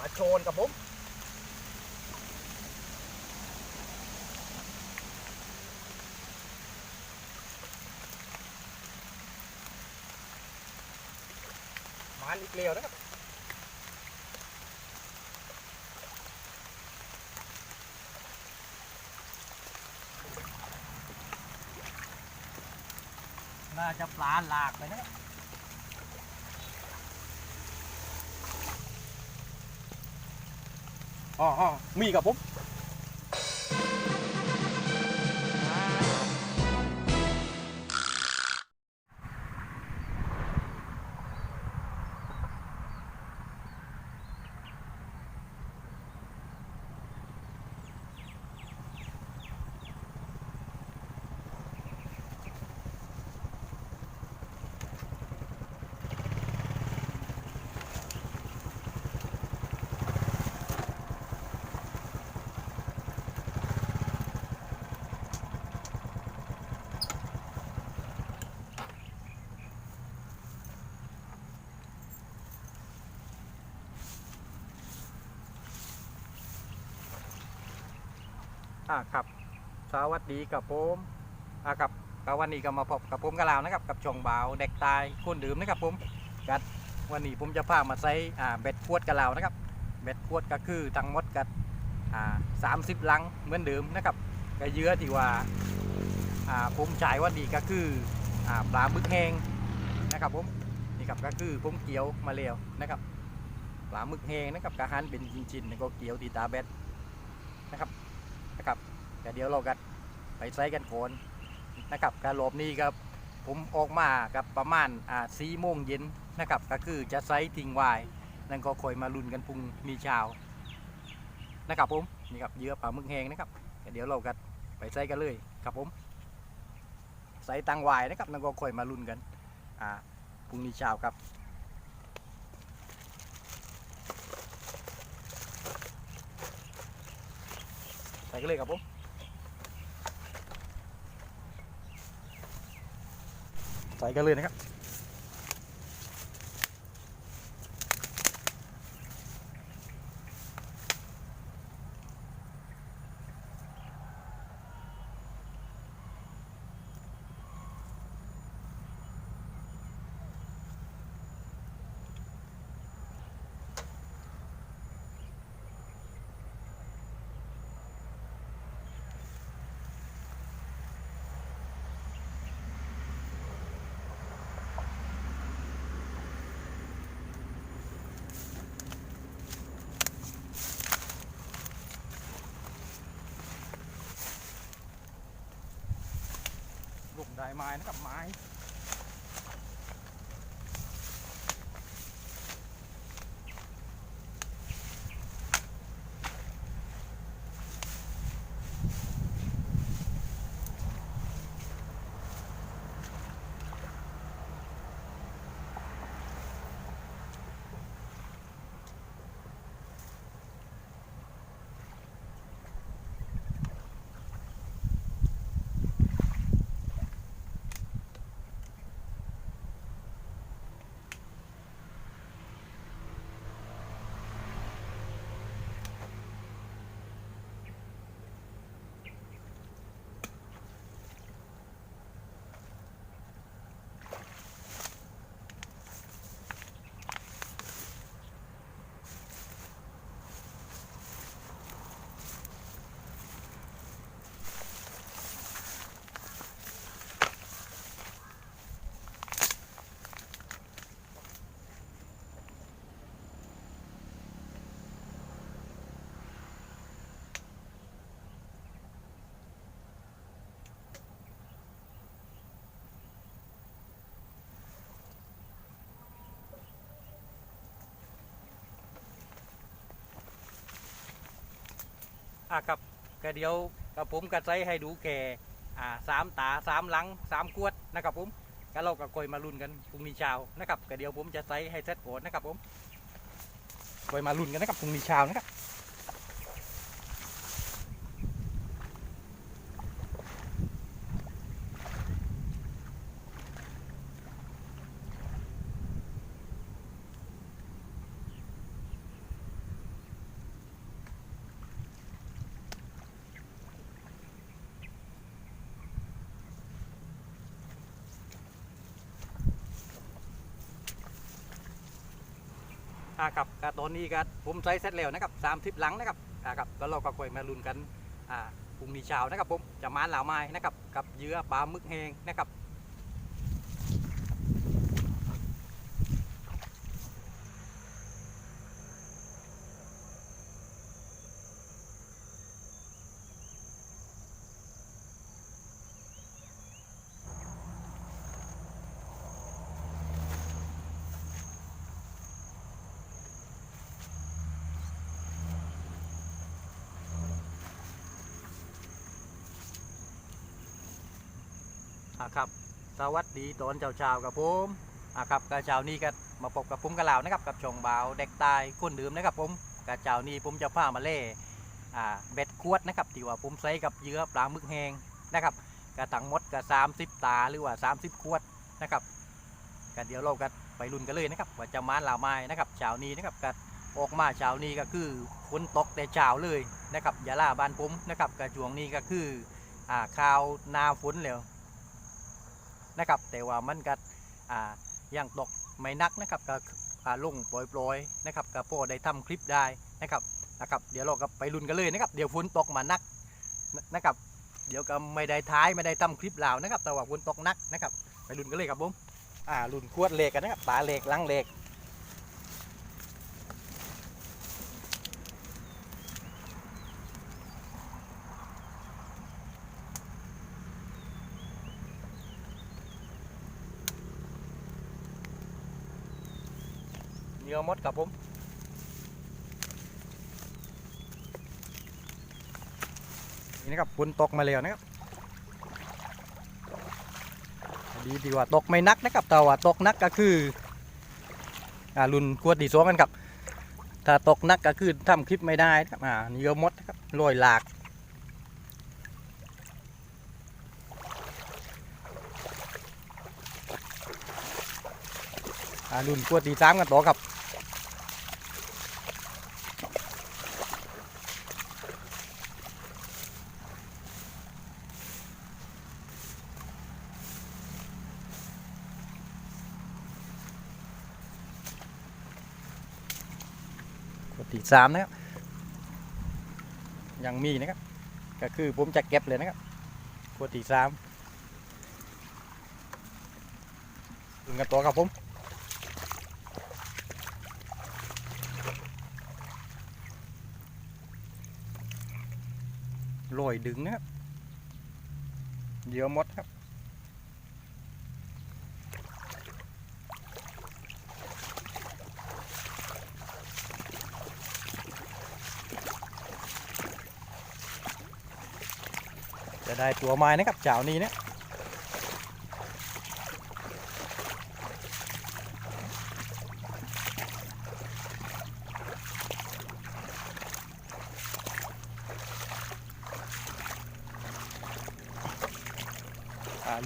ปลาโชนกับผมมันอีกเลียวนะครับน่าจะปลาหลากเลยนะครับ อ๋ออ๋อมีกับผม อ่าครับ สวัสดีกับผมอ่าครับก็วันนี้ก็มาพบกับผมกับเรานะครับ กับช่องบ่าวเด็กตายคนดื่มนะครับผมกัดวันนี้ผมจะพามาใส่อ่าเบ็ดขวดกับเรานะครับ เบ็ดขวดก็คือทั้งหมดกัอ่าสามสิบลังเหมือนเดิมนะครับก็เยือที่ว่าอ่าผมจ่ายวันนี้ก็คืออ่าปลาบึกแห้งนะครับผมนี่ครับก็คือผมเกี่ยวมาแล้วนะครับปลาหมึกแห้งนะครับกระหันเป็นชิ้นๆแล้วก็เกี่ยวตีตาเบ็ดนะครับ นะครับแต่เดี๋ยวเราก็ไปใส่กันโคนนะครับการหลบนี้ครับผมออกมากับประมาณอ่าสี่โมงเย็นนะครับก็คือจะใส่ทิ้งไว้นั่นก็คอยมาลุ้นกันพรุ่งนี้เช้านะครับผมนี่ครับเยื่อปลาหมึกแห้งนะครับเดี๋ยวเราก็ไปใส่กันเลยครับผมใส่ตังวายนะครับนั่นก็คอยมาลุ้นกันอ่าพรุ่งนี้เช้าครับ กันเลยครับผมใส่กันเลยนะครับ ลูก ได้ไม้นะครับไม้ อะครับก็เดี๋ยวกับผมกระไซให้ดูแก่อ่าสามตาสามหลังสามกวดนะครับผมก็เราก็คอยมาลุ้นกันพรุ่งนี้เช้านะครับก็เดี๋ยวผมจะไซให้เซ็ตโกดนนะครับผมคอยมาลุ้นกันนะครับพรุ่งนี้เช้านะครับ อ่าครับก็ตอนนี้ก็ผมใส่เสร็จแล้วนะครับสามทิปหลังนะครับอ่าครับแล้วเราก็ค่อยมาลุ้นกันอ่าพรุ่งนี้เช้านะครับผมจะมาเหล่าไม้นะครับกับเยื่อปลาหมึกแห้งนะครับ อ่าครับ สวัสดีตอนเช้าๆกับผมอ่าครับกระเช้านี้ก็มาพบกับผมกระเหล่านะครับกับช่องบ่าวเด็กตายคนดื่มนะครับผมกระเช้านี้ผมจะพามาเล่อ่าเบ็ดขวดนะครับที่ว่าผมใส่กับเหยื่อปลาหมึกแห้งนะครับกระถังหมดกระสามสิบตาหรือว่า30ขวดนะครับกันเดี๋ยวเรากันไปลุ้นกันเลยนะครับว่าจะมาเหล่าไม้นะครับเช้านี้นะครับก็ออกมาเช้านี้ก็คือฝนตกแต่เช้าเลยนะครับอยาล่าบ้านผมนะครับกระจวงนี้ก็คืออ่าข้าวนาฝนแล้ว นะครับ แต่ว่ามันก็อ่ายังตกไม่นักนะครับก็อ่าลงปล่อยๆนะครับก็พอได้ทำคลิปได้นะครับนะครับเดี๋ยวเราก็ไปลุ้นกันเลยนะครับเดี๋ยวฝนตกมานักนะนะครับเดี๋ยวก็ไม่ได้ท้ายไม่ได้ทำคลิปแล้วนะครับ แต่ว่าฝนตกนักนะครับไปลุ้นกันเลยครับผมอ่าลุ้นขวดเหล็กกันนะครับปลาเหล็กลังเหล็ก เหนื้อมดครับผมนี่นะครับฝนตกมาแล้วนะครับดีดีว่าตกไม่นักนะครับแต่ว่าตกนักก็คืออ่ารุนกวดดีสวงกันครับถ้าตกนักก็คือทำคลิปไม่ได้นะครับอ่านี่ก็มดนะครับลอยหลากอ่ารุนกวดดีสามกันต่อครับ สามนะครับยังมีนะครับก็คือผมจะเก็บเลยนะครับกวดดีสามรุนกันต่อครับผมลอยดึงนะครับเยอะหมดครับ ได้ตัวไม้นะครับเจ้านี้เนี่ย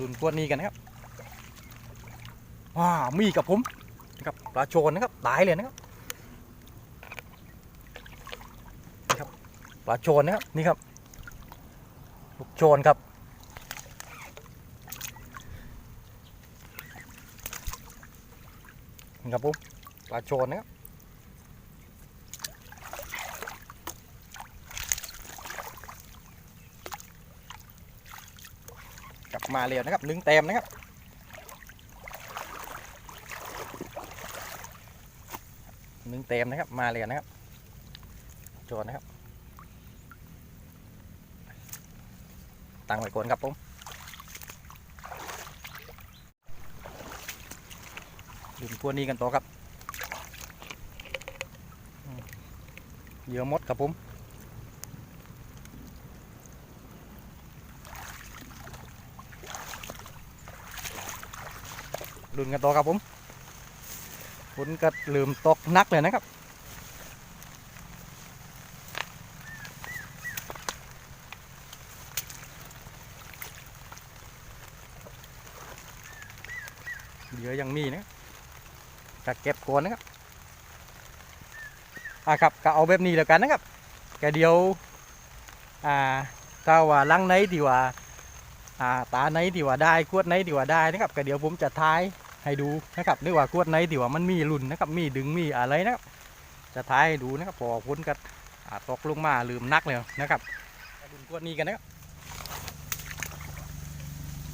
รุ่นพวกนี้กันนะครับว้ามีกับผมนะครับปลาโชนนะครับตายเลยนะครับนี่ครับปลาโชนนะครับนี่ครับ ลูกโจรครับนครับผมปลาโจรนะครับกลับมาเรียวนะครับหนึ่งเต็มนะครับหนึ่งเต็มนะครับมาเรียวนะครับโจรนะครับ ตั้งไว้ก่อนครับผมดื่มกวนนี้กันต่อครับเยื่อมดครับผมดุนกันต่อครับผมฝนก็ลืมตกนักเลยนะครับ เหลือยังมีนะจะเก็บก่อนนะครับอ่าครับก็เอาแบบนี้แล้วกันนะครับก็เดียวอ่าถ้าว่าลังไหนที่ว่าอ่าตาไหนที่ว่าได้ขวดไหนที่ว่าได้นะครับก็เดี๋ยวผมจะทายให้ดูนะครับหรือว่าขวดไหนที่ว่ามันมีรุ่นนะครับมีดึงมีอะไรนะครับจะท้ายให้ดูนะครับพอพ้นกันอ่าตกลงมาลืมนักเลยนะครับมาดูกวดนี้กันนะครับ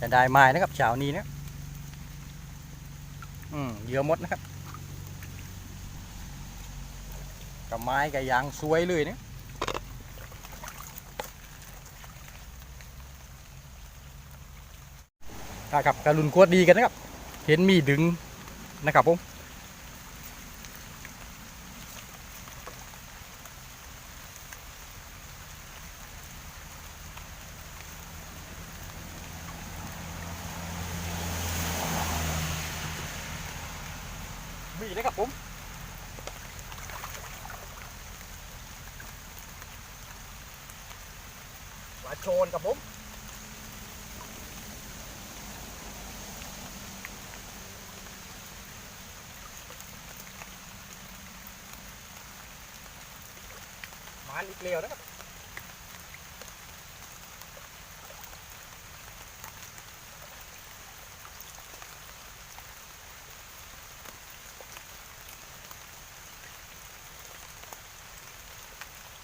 จะได้ไม้นะครับเช้านี้นะ อืมเหยื่อหมดนะครับกับไม้กับยางสวยเลยเนี่ยอ่าครับกระลุนกวดดีกันนะครับ เห็นมีดึงนะครับผม มีนะครับผมปลาโชนครับผมมาอีกเลียวนะครับ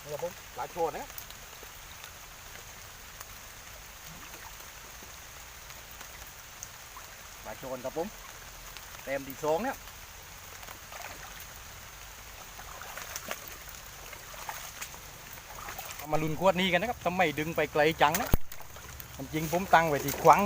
นี่ครับผมปลาโชนนะปลาโชนครับผมเต็มดีสองเนี่ยมาลุนขวดนี้กันนะครับทำไมดึงไปไกลจังนะจริงผมตั้งไว้ที่ขวัง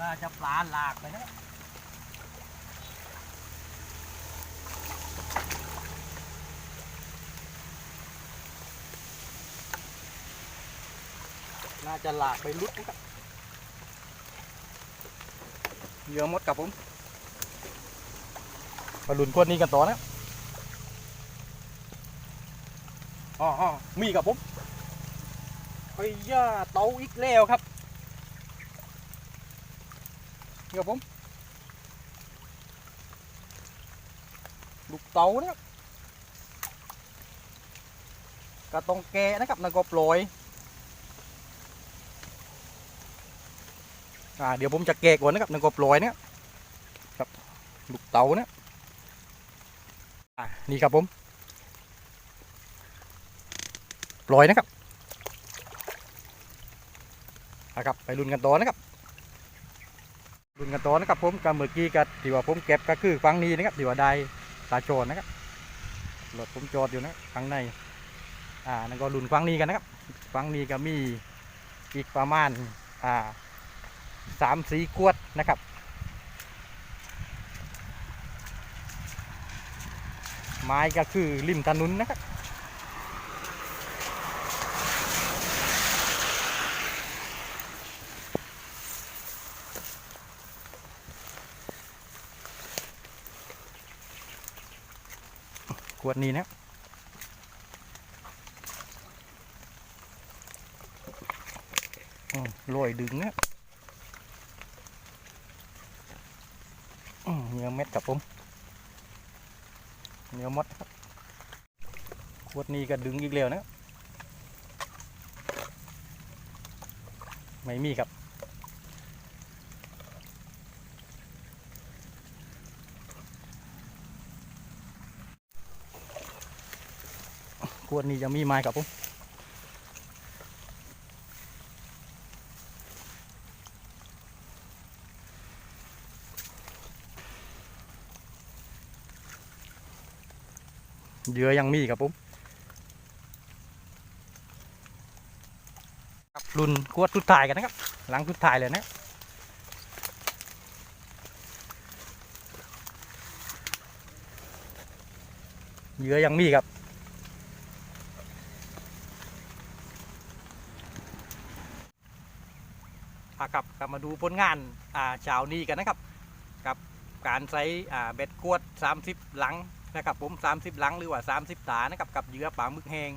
น่าจะปลาหลากไปนะน่าจะหลากไปลุดนะครับเหยื่อหมดกับผมมาลุนขวดนี้กันต่อนะอ๋ออ๋อมีกับผมไอ้ย่าเตาอีกแล้วครับ นี่ ครับผม ลูกเต๋านะครับกระตองแกนะครับนั่นก็ปล่อยอ่าเดี๋ยวผมจะแกะก่อนนะครับนั่นก็ปล่อยเนี่ยครับลูกเต๋าเนี่ยอ่านี่ครับผมปล่อยนะครับอะครับไปลุ้นกันต่อนะครับ รุนกันต่อนะครับผมกับเมื่อกี้กับที่ว่าผมเก็บก็คือฟังนี้นะครับที่ว่าได้ตาโจรนะครับรถผมจอดอยู่นะข้างในอ่านั่นก็รุนฟังนี้กันนะครับฟังนี้ก็มีอีกประมาณอ่าสามสีขวดนะครับไม้ก็คือริมถนนนะครับ วดนี้นะลอยดึงนะเนื้อเม็ดกับผมเนื้อมดครับขวดนี้ก็ดึงอีกแล้วนะ ไม่มีครับ ขวดนี้จะมีไม้ครับผมเยื่อยังมีครับผมครับรุ่นขวดทุดถ่ายกันนะครับ หลังทุดถ่ายเลยนะเยื่อยังมีครับ อะครับมาดูผลงานอ่าเช้านี้กันนะครับ กับการใช้อ่าเบ็ดกวด 30 หลังนะครับผม30 หลังหรือว่า 30 ตานะครับกับเหยื่อปลาหมึกแห้ง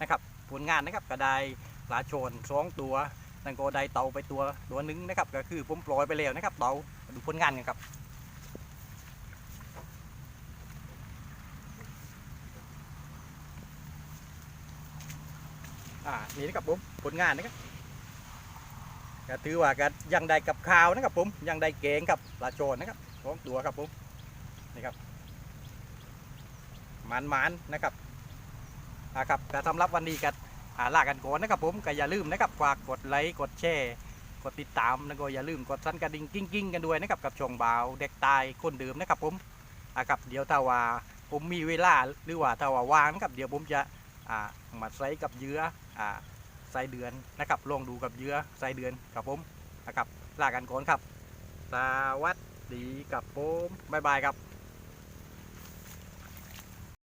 นะครับผลงานนะครับก็ได้ปลาโชนสองตัวนั่นก็ได้เต่าไปตัวตัวหนึงนะครับ ก็คือผมปล่อยไปแล้วนะครับเต่าดูผลงานกันครับอ่านี่นะครับผมผลงานนะครับ ก็ถือว่าก็ยังได้กับข้าวนะครับผมยังได้เกงกับปลาโจนนะครับสองตัวครับผมนี่ครับมันมันๆนะครับอ่าครับก็สำหรับวันนี้ก็อ่าลากันก่อนนะครับผมก็อย่าลืมนะครับฝากกดไลค์กดแชร์กดติดตามแล้วก็อย่าลืมกดสั่นกระดิ่งกิ้งๆกันด้วยนะครับกับช่องบ่าวเด็กตายคนเดิมนะครับผมอ่าครับเดี๋ยวถ้าว่าผมมีเวลาหรือว่าถ้าว่าว่างนะครับเดี๋ยวผมจะอ่ามาใส่กับเยื่ออ่า ไส้เดือนนะครับลองดูกับเยื่อไส้เดือนกับผมนะครับลากันก่อนครับ สวัสดีกับผมบ๊ายบายครับ